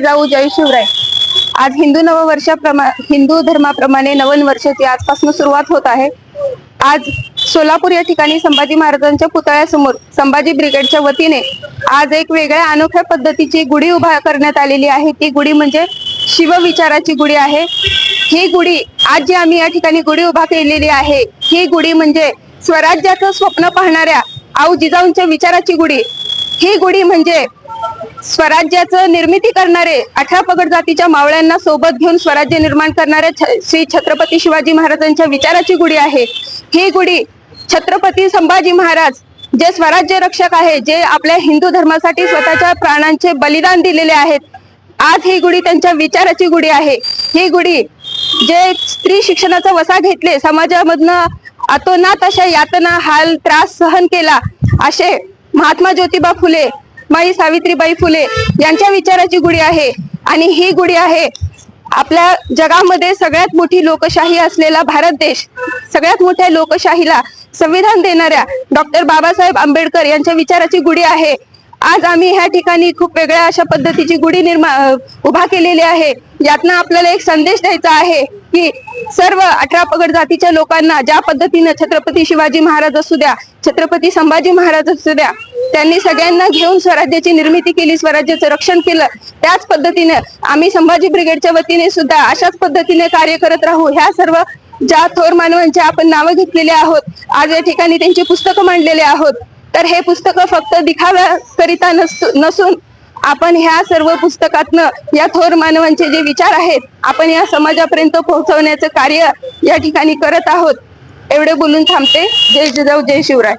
जाऊ जय शिवराय. आज हिंदू नववर्षाप्रमा हिंदू धर्माप्रमाणे नवन वर्षाची आजपासून सुरुवात होत आहे. आज सोलापूर या ठिकाणी संभाजी महाराजांच्या पुतळ्यासमोर संभाजी ब्रिगेडच्या वतीने आज एक वेगळ्या अनोख्या पद्धतीची गुढी उभा करण्यात आलेली आहे. ती गुढी म्हणजे शिवविचाराची गुढी आहे. ही गुढी आज जी आम्ही या ठिकाणी गुढी उभा केलेली आहे ही गुढी म्हणजे स्वराज्याचं स्वप्न पाहणाऱ्या आऊ जिजाऊंच्या विचाराची गुढी. ही गुढी म्हणजे स्वराज्याचं निर्मिती करणारे अठरा पगड जातीच्या मावळ्यांना सोबत घेऊन स्वराज्य निर्माण करणाऱ्या छ- श्री छत्रपती शिवाजी महाराजांच्या विचाराची गुढी आहे. ही गुढी छत्रपती संभाजी महाराज जे स्वराज्य रक्षक आहे जे आपल्या हिंदू धर्मासाठी स्वतःच्या प्राणांचे बलिदान दिलेले आहेत आज ही गुढी त्यांच्या विचाराची गुढी आहे. ही गुढी जे स्त्री शिक्षणाचा वसा घेतले समाजामधनं अतोनात अशा यातना हाल त्रास सहन केला असे महात्मा ज्योतिबा फुले माई सावित्रीबाई फुले यांच्या विचाराची गुढी आहे. आणि ही गुढी आहे आपल्या जगामध्ये सगळ्यात मोठी लोकशाही असलेला भारत देश. सगळ्यात मोठ्या लोकशाहीला संविधान देणाऱ्या डॉक्टर बाबासाहेब आंबेडकर यांच्या विचाराची गुढी आहे. आज आम्ही ह्या ठिकाणी खूप वेगळ्या अशा पद्धतीची गुढी निर्माण उभा केलेली आहे. यातनं आपल्याला एक संदेश द्यायचा आहे की सर्व अठरा पगड जातीच्या लोकांना ज्या पद्धतीनं छत्रपती शिवाजी महाराज असू द्या छत्रपती संभाजी महाराज असू द्या त्यांनी सगळ्यांना घेऊन स्वराज्याची निर्मिती केली स्वराज्याचं रक्षण केलं. त्याच पद्धतीने आम्ही संभाजी ब्रिगेडच्या वतीने सुद्धा अशाच पद्धतीने कार्य करत राहू. ह्या सर्व ज्या थोर मानवांची आपण नावं घेतलेली आहोत आज या ठिकाणी त्यांची पुस्तकं मांडलेली आहोत तर हे पुस्तक फक्त दिखाव्याकरिता नसून आपण ह्या सर्व पुस्तकातनं या थोर मानवांचे जे विचार आहेत आपण या समाजापर्यंत पोहोचवण्याचं कार्य या ठिकाणी करत आहोत. एवढे बोलून थांबते. जय जिजाऊ जय शिवराय.